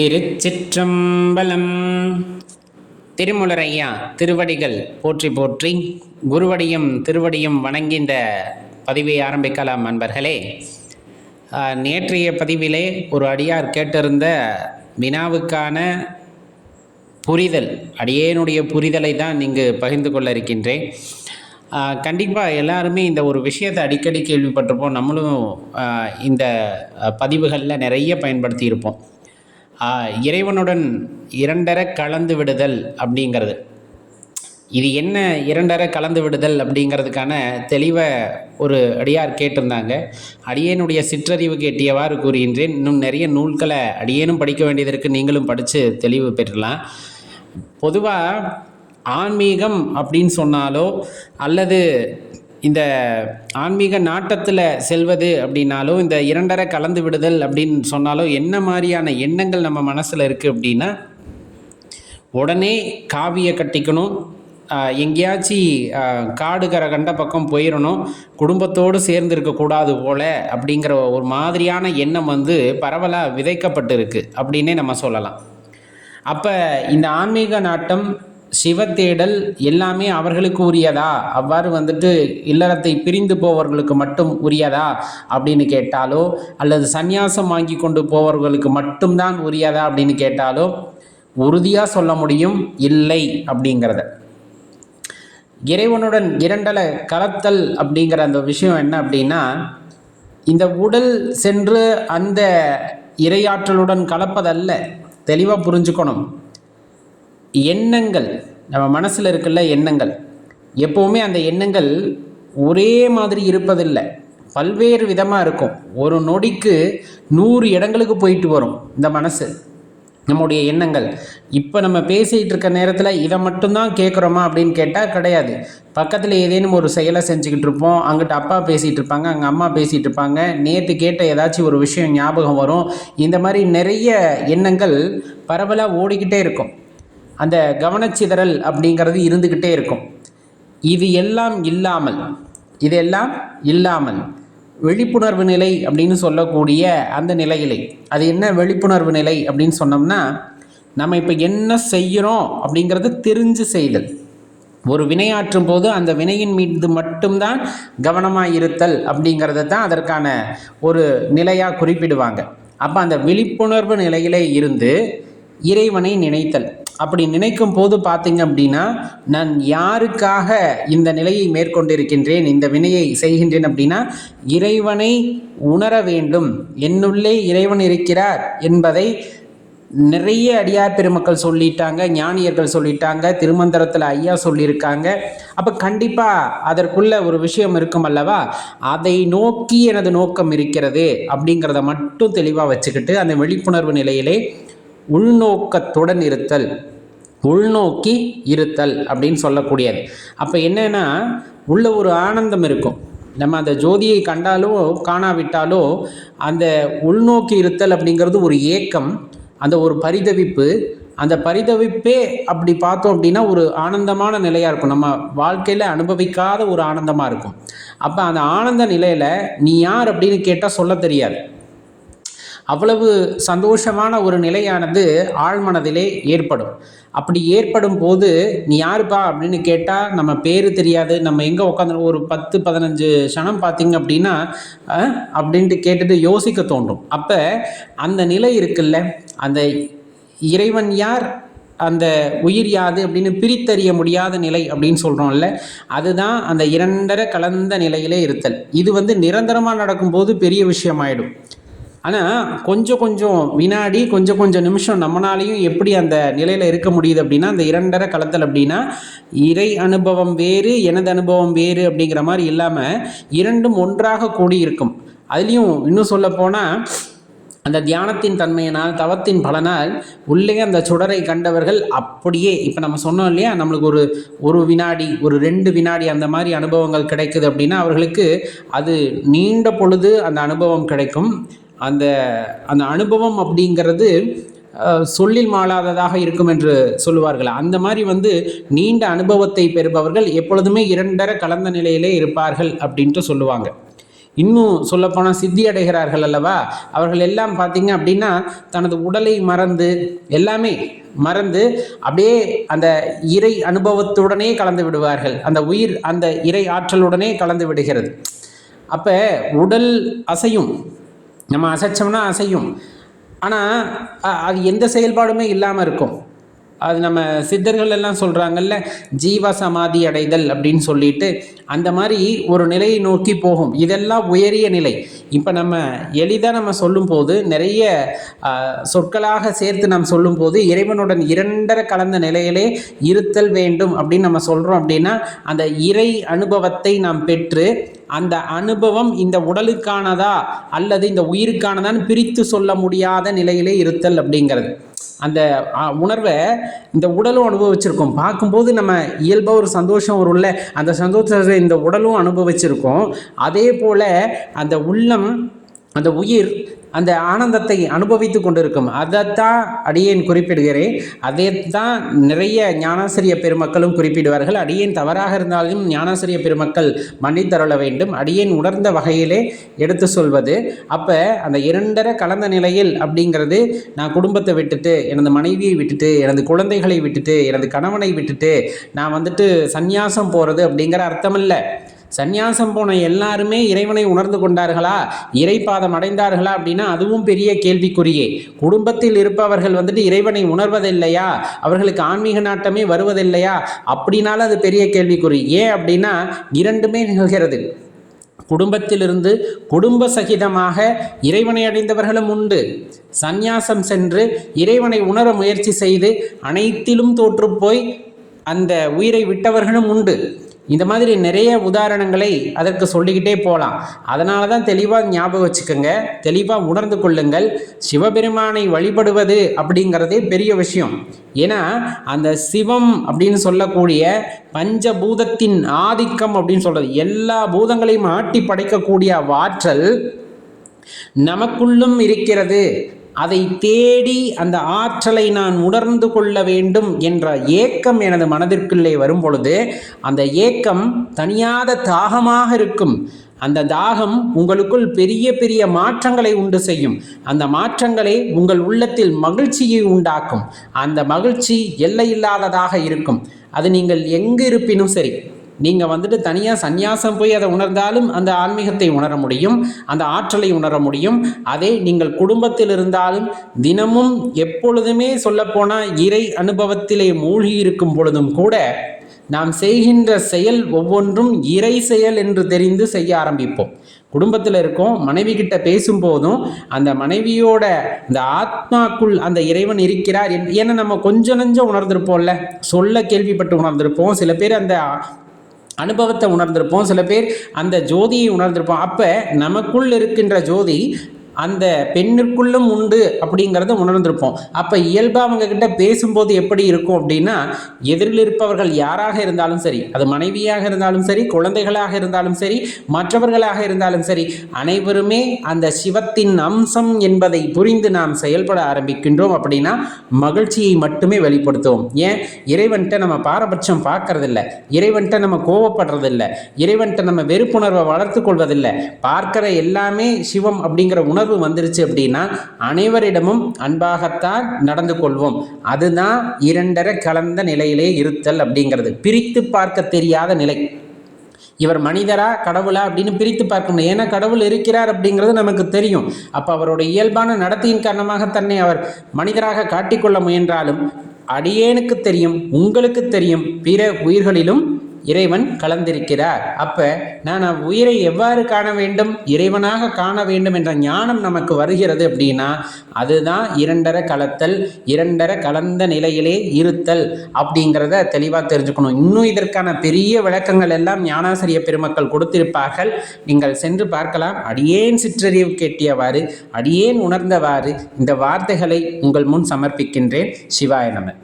திருச்சிற்றம்பலம். திருமுலரையா திருவடிகள் போற்றி போற்றி குருவடியும் திருவடியும் வணங்கின்ற பதிவை ஆரம்பிக்கலாம் அன்பர்களே. நேற்றைய பதிவிலே ஒரு அடியார் கேட்டிருந்த வினாவுக்கான புரிதல் அடியேனுடைய புரிதலை தான் இங்கு பகிர்ந்து கொள்ள இருக்கின்றேன். கண்டிப்பாக எல்லாருமே இந்த ஒரு விஷயத்தை அடிக்கடி கேள்விப்பட்டிருப்போம். நம்மளும் இந்த பதிவுகளில் நிறைய பயன்படுத்தியிருப்போம். இறைவனுடன் இரண்டர கலந்து விடுதல் அப்படிங்கிறது. இது என்ன இரண்டரை கலந்து விடுதல் அப்படிங்கிறதுக்கான தெளிவை ஒரு அடியார் கேட்டிருந்தாங்க. அடியேனுடைய சிற்றறிவு கேட்டியவாறு கூறுகின்றேன். இன்னும் நிறைய நூல்களை அடியேனும் படிக்க வேண்டியது இருக்குது நீங்களும் படித்து தெளிவு பெற்றலாம் பொதுவாக ஆன்மீகம் அப்படின்னு சொன்னாலோ அல்லது இந்த ஆன்மீக நாட்டத்தில் செல்வது அப்படின்னாலும் இந்த இரண்டரை கலந்து விடுதல் அப்படின்னு சொன்னாலும் என்ன மாதிரியான எண்ணங்கள் நம்ம மனசில் இருக்குது அப்படின்னா உடனே காவியை கட்டிக்கணும். எங்கேயாச்சும் காடு கரை கண்ட பக்கம் போயிடணும் குடும்பத்தோடு சேர்ந்து இருக்கக்கூடாது போல அப்படிங்கிற ஒரு மாதிரியான எண்ணம் வந்து பரவலாக விதைக்கப்பட்டு இருக்குது அப்படின்னே நம்ம சொல்லலாம். அப்போ இந்த ஆன்மீக நாட்டம் சிவத்தேடல் எல்லாமே அவர்களுக்கு உரியதா? அவ்வாறு வந்துட்டு இல்லறத்தை பிரிந்து போவர்களுக்கு மட்டும் உரியதா? அப்படின்னு கேட்டாலோ அல்லது சந்நியாசம் வாங்கி கொண்டு போவர்களுக்கு மட்டும்தான் உரியதா அப்படின்னு கேட்டாலோ உறுதியாக சொல்ல முடியும் இல்லை அப்படிங்கிறத. இறைவனுடன் இரண்டல கலத்தல் அப்படிங்கிற அந்த விஷயம் என்ன அப்படின்னா இந்த உடல் சென்று அந்த இரையாற்றலுடன் கலப்பதல்ல. தெளிவாக புரிஞ்சுக்கணும். எண்ணங்கள் நம்ம மனசில் இருக்குல்ல எண்ணங்கள். எப்போவுமே அந்த எண்ணங்கள் ஒரே மாதிரி இருப்பதில்லை. பல்வேறு விதமாக இருக்கும். ஒரு நொடிக்கு நூறு இடங்களுக்கு போயிட்டு வரும் இந்த மனசு நம்முடைய எண்ணங்கள். இப்போ நம்ம பேசிகிட்டு இருக்க நேரத்தில் இதை மட்டும்தான் கேட்குறோமா அப்படின்னு கேட்டால் கிடையாது. பக்கத்தில் ஏதேனும் ஒரு செயலை செஞ்சுக்கிட்டு இருப்போம். அங்கிட்ட அப்பா பேசிகிட்டு இருப்பாங்க அங்கே அம்மா பேசிகிட்டு இருப்பாங்க. நேற்று கேட்ட ஏதாச்சும் ஒரு விஷயம் ஞாபகம் வரும். இந்த மாதிரி நிறைய எண்ணங்கள் பரவலாக ஓடிக்கிட்டே இருக்கும். அந்த கவனச்சிதறல் அப்படிங்கிறது இருந்துக்கிட்டே இருக்கும். இது எல்லாம் இல்லாமல் இதெல்லாம் இல்லாமல் விழிப்புணர்வு நிலை அப்படின்னு சொல்லக்கூடிய அந்த நிலையிலே. அது என்ன விழிப்புணர்வு நிலை அப்படின்னு சொன்னோம்னா நம்ம இப்போ என்ன செய்கிறோம் அப்படிங்கிறது தெரிஞ்சு செய்தல். ஒரு வினையாற்றும் போது அந்த வினையின் மீது மட்டும்தான் கவனமாக இருத்தல் அப்படிங்கிறத தான் அதற்கான ஒரு நிலையாக குறிப்பிடுவாங்க. அப்போ அந்த விழிப்புணர்வு நிலையிலே இருந்து இறைவனை நினைத்தல். அப்படி நினைக்கும் போது பார்த்தீங்க அப்படின்னா நான் யாருக்காக இந்த நிலையை மேற்கொண்டிருக்கின்றேன் இந்த வினையை செய்கின்றேன் அப்படின்னா இறைவனை உணர வேண்டும். என்னுள்ளே இறைவன் இருக்கிறார் என்பதை நிறைய அடியார் பெருமக்கள் சொல்லிட்டாங்க ஞானியர்கள் சொல்லிட்டாங்க திருமந்திரத்தில் ஐயா சொல்லியிருக்காங்க. அப்போ கண்டிப்பாக அதற்குள்ள ஒரு விஷயம் இருக்கும் அல்லவா? அதை நோக்கி எனது நோக்கம் இருக்கிறது அப்படிங்கிறத மட்டும் தெளிவாக வச்சுக்கிட்டு அந்த விழிப்புணர்வு நிலையிலே உள்நோக்கத்துடன் இருத்தல் உள்நோக்கி இருத்தல் அப்படின்னு சொல்லக்கூடியது. அப்போ என்னென்னா உள்ள ஒரு ஆனந்தம் இருக்கும். நம்ம அந்த ஜோதியை கண்டாலோ காணாவிட்டாலோ அந்த உள்நோக்கி இருத்தல் அப்படிங்கிறது ஒரு ஏக்கம் அந்த ஒரு பரிதவிப்பு அந்த பரிதவிப்பே அப்படி பார்த்தோம் அப்படின்னா ஒரு ஆனந்தமான நிலையாக இருக்கும். நம்ம வாழ்க்கையில் அனுபவிக்காத ஒரு ஆனந்தமாக இருக்கும். அப்போ அந்த ஆனந்த நிலையில் நீ யார்? அப்படின்னு கேட்டால் சொல்ல தெரியாது. அவ்வளவு சந்தோஷமான ஒரு நிலையானது ஆழ்மனதிலே ஏற்படும். அப்படி ஏற்படும் போது நீ யாருப்பா? அப்படின்னு கேட்டால் நம்ம பேர் தெரியாது. நம்ம எங்கே உட்காந்து ஒரு பத்து பதினஞ்சு க்ஷணம் பார்த்தீங்க அப்படின்னா அப்படின்ட்டு கேட்டுட்டு யோசிக்க தோன்றும். அப்போ அந்த நிலை இருக்குல்ல? அந்த இறைவன் யார்? அந்த உயிர் யாது? அப்படின்னு பிரித்தறிய முடியாத நிலை அப்படின்னு சொல்கிறோம்ல அதுதான் அந்த இரண்டர கலந்த நிலையிலே இருத்தல். இது வந்து நிரந்தரமாக நடக்கும்போது பெரிய விஷயமாயிடும். ஆனால் கொஞ்சம் கொஞ்சம் வினாடி கொஞ்சம் கொஞ்சம் நிமிஷம் நம்மளாலையும் எப்படி அந்த நிலையில் இருக்க முடியுது அப்படின்னா அந்த இரண்டரை களத்தில் அப்படின்னா இறை அனுபவம் வேறு எனது அனுபவம் வேறு அப்படிங்கிற மாதிரி இல்லாமல் இரண்டும் ஒன்றாக கூடி இருக்கும் அதுலேயும் இன்னும் சொல்ல போனால் அந்த தியானத்தின் தன்மையினால் தவத்தின் பலனால் உள்ளே அந்த சுடரை கண்டவர்கள் அப்படியே இப்போ நம்ம சொன்னோம் இல்லையா நம்மளுக்கு ஒரு ஒரு வினாடி ஒரு ரெண்டு வினாடி அந்த மாதிரி அனுபவங்கள் கிடைக்குது அப்படின்னா அவர்களுக்கு அது நீண்ட பொழுது அந்த அனுபவம் கிடைக்கும். அந்த அந்த அனுபவம் அப்படிங்கிறது சொல்லில் மாளாததாக இருக்கும் என்று சொல்லுவார்கள். அந்த மாதிரி வந்து நீண்ட அனுபவத்தை பெறுபவர்கள் எப்பொழுதுமே இரண்டர கலந்த நிலையிலே இருப்பார்கள் அப்படின்ட்டு சொல்லுவாங்க. இன்னும் சொல்லப்போனால் சித்தி அடைகிறார்கள் அல்லவா? அவர்கள் எல்லாம் பார்த்தீங்க அப்படின்னா தனது உடலை மறந்து எல்லாமே மறந்து அப்படியே அந்த இறை அனுபவத்துடனே கலந்து விடுவார்கள். அந்த உயிர் அந்த இறை ஆற்றலுடனே கலந்து விடுகிறது. அப்போ உடல் அசையும் நம்ம அசைச்சோம்னா அசையும். ஆனால் அது எந்த செயல்பாடுமே இல்லாமல் இருக்கும். அது நம்ம சித்தர்கள் எல்லாம் சொல்கிறாங்கல்ல ஜீவ சமாதி அடைதல் அப்படின்னு சொல்லிட்டு அந்த மாதிரி ஒரு நிலையை நோக்கி போகும். இதெல்லாம் உயரிய நிலை. இப்போ நம்ம எளிதாக நம்ம சொல்லும்போது நிறைய சொற்களாக சேர்த்து நாம் சொல்லும்போது இறைவனுடன் இரண்டரை கலந்த நிலையிலே இருத்தல் வேண்டும் அப்படின்னு நம்ம சொல்கிறோம் அப்படின்னா அந்த இறை அனுபவத்தை நாம் பெற்று அந்த அனுபவம் இந்த உடலுக்கானதா அல்லது இந்த உயிருக்கானதான்னு பிரித்து சொல்ல முடியாத நிலையிலே இருத்தல் அப்படிங்கிறது. அந்த உணர்வை இந்த உடலும் அனுபவிச்சிருக்கோம். பார்க்கும்போது நம்ம இயல்பாக ஒரு சந்தோஷம் உள்ள அந்த சந்தோஷத்தை இந்த உடலும் அனுபவிச்சிருக்கோம். அதே போல் அந்த உள்ளம் அந்த உயிர் அந்த ஆனந்தத்தை அனுபவித்து கொண்டிருக்கும். அதைத்தான் அடியேன் குறிப்பிடுகிறேன். அதைத்தான் தான் நிறைய ஞானாசிரிய பெருமக்களும் குறிப்பிடுவார்கள். அடியேன் தவறாக இருந்தாலும் ஞானாசிரிய பெருமக்கள் மன்னித்தருள வேண்டும். அடியேன் உணர்ந்த வகையிலே எடுத்து சொல்வது. அப்போ அந்த இரண்டரை கலந்த நிலையில் அப்படிங்கிறது நான் குடும்பத்தை விட்டுட்டு எனது மனைவியை விட்டுட்டு எனது குழந்தைகளை விட்டுட்டு எனது கணவனை விட்டுட்டு நான் வந்துட்டு சந்நியாசம் போகிறது அப்படிங்கிற அர்த்தம் இல்லை சந்நியாசம் போன எல்லாருமே இறைவனை உணர்ந்து கொண்டார்களா? இறைப்பாதம் அடைந்தார்களா அப்படின்னா அதுவும் பெரிய கேள்விக்குறியே. குடும்பத்தில் இருப்பவர்கள் வந்துட்டு இறைவனை உணர்வதில்லையா? அவர்களுக்கு ஆன்மீக நாட்டமே வருவதில்லையா? அப்படின்னாலும் அது பெரிய கேள்விக்குறி. ஏன் அப்படின்னா இரண்டுமே நிகழ்கிறது. குடும்பத்திலிருந்து குடும்ப சகிதமாக இறைவனை அடைந்தவர்களும் உண்டு. சந்நியாசம் சென்று இறைவனை உணர முயற்சி செய்து அனைத்திலும் தோற்றுப்போய் அந்த உயிரை விட்டவர்களும் உண்டு. இந்த மாதிரி நிறைய உதாரணங்களை அதற்கு சொல்லிக்கிட்டே போகலாம் அதனால தான் தெளிவாக ஞாபகம் வச்சுக்கோங்க. தெளிவாக உணர்ந்து கொள்ளுங்கள். சிவபெருமானை வழிபடுவது அப்படிங்கிறதே பெரிய விஷயம். ஏன்னா அந்த சிவம் அப்படின்னு சொல்லக்கூடிய பஞ்சபூதத்தின் ஆதிக்கம் அப்படின்னு சொல்கிறது எல்லா பூதங்களையும் ஆட்டி படைக்கக்கூடிய வாற்றல் நமக்குள்ளும் இருக்கிறது. அதை தேடி அந்த ஆற்றலை நான் உணர்ந்து கொள்ள வேண்டும் என்ற ஏக்கம் எனது மனதிற்குள்ளே வரும் பொழுது அந்த ஏக்கம் தனியாத தாகமாக இருக்கும். அந்த தாகம் உங்களுக்குள் பெரிய பெரிய மாற்றங்களை உண்டு செய்யும். அந்த மாற்றங்களை உங்கள் உள்ளத்தில் மகிழ்ச்சியை உண்டாக்கும். அந்த மகிழ்ச்சி எல்லையில்லாததாக இருக்கும். அது நீங்கள் எங்கு இருப்பினும் சரி. நீங்கள் வந்துட்டு தனியாக சந்நியாசம் போய் அதை உணர்ந்தாலும் அந்த ஆன்மீகத்தை உணர முடியும் அந்த ஆற்றலை உணர முடியும். அதே நீங்கள் குடும்பத்தில் இருந்தாலும் தினமும் எப்பொழுதுமே சொல்லப்போனால் இறை அனுபவத்திலே மூழ்கி இருக்கும் பொழுதும் கூட நாம் செய்கின்ற செயல் ஒவ்வொன்றும் இறை செயல் என்று தெரிந்து செய்ய ஆரம்பிப்போம். குடும்பத்தில் இருக்கோம் மனைவி கிட்ட பேசும்போதும் அந்த மனைவியோட இந்த ஆத்மாக்குள் அந்த இறைவன் இருக்கிறார் ஏன்னா நம்ம கொஞ்சம் நஞ்சம் உணர்ந்திருப்போம்ல. சொல்ல கேள்விப்பட்டு உணர்ந்திருப்போம். சில பேர் அந்த அனுபவத்தை உணர்ந்திருப்போம். சில பேர் அந்த ஜோதியை உணர்ந்திருப்போம். அப்போ நமக்குள் இருக்கின்ற ஜோதி அந்த பெண்ணிற்குள்ளும் உண்டு அப்படிங்கிறத உணர்ந்திருப்போம். அப்போ இயல்பாக அவங்க கிட்ட பேசும்போது எப்படி இருக்கும் அப்படின்னா எதிரில் இருப்பவர்கள் யாராக இருந்தாலும் சரி அது மனைவியாக இருந்தாலும் சரி குழந்தைகளாக இருந்தாலும் சரி மற்றவர்களாக இருந்தாலும் சரி அனைவருமே அந்த சிவத்தின் அம்சம் என்பதை புரிந்து நாம் செயல்பட ஆரம்பிக்கின்றோம் அப்படின்னா மகிழ்ச்சியை மட்டுமே வெளிப்படுத்துவோம். ஏன்? இறைவன்கிட்ட நம்ம பாரபட்சம் பார்க்கறதில்ல. இறைவன்கிட்ட நம்ம கோவப்படுறதில்ல. இறைவன்கிட்ட நம்ம வெறுப்புணர்வை வளர்த்து கொள்வதில்லை. பார்க்கிற எல்லாமே சிவம் அப்படிங்கிற உணர்வு உணர்வு வந்துருச்சு அப்படின்னா அனைவரிடமும் அன்பாகத்தான் நடந்து கொள்வோம். அதுதான் இரண்டரை கலந்த நிலையிலே இருத்தல் அப்படிங்கிறது. பிரித்து பார்க்க தெரியாத நிலை. இவர் மனிதரா கடவுளா அப்படின்னு பிரித்து பார்க்க முடியும். ஏன்னா கடவுள் இருக்கிறார் அப்படிங்கிறது நமக்கு தெரியும். அப்போ அவருடைய இயல்பான நடத்தையின் காரணமாக தன்னை அவர் மனிதராக காட்டிக்கொள்ள முயன்றாலும் அடியேனுக்கு தெரியும் உங்களுக்கு தெரியும் பிற உயிர்களிலும் இறைவன் கலந்திருக்கிறார். அப்போ நான் உயிரை எவ்வாறு காண வேண்டும்? இறைவனாக காண வேண்டும் என்ற ஞானம் நமக்கு வருகிறது அப்படின்னா அதுதான் இரண்டரை கலத்தல் இரண்டரை கலந்த நிலையிலே இருத்தல் அப்படிங்கிறத தெளிவாக தெரிஞ்சுக்கணும். இன்னும் இதற்கான பெரிய விளக்கங்கள் எல்லாம் ஞானாசிரிய பெருமக்கள் கொடுத்திருப்பார்கள். நீங்கள் சென்று பார்க்கலாம். அடியேன் சிற்றறிவு கேட்டியவாறு அடியேன் உணர்ந்தவாறு இந்த வார்த்தைகளை உங்கள் முன் சமர்ப்பிக்கின்றேன். சிவாய நமன்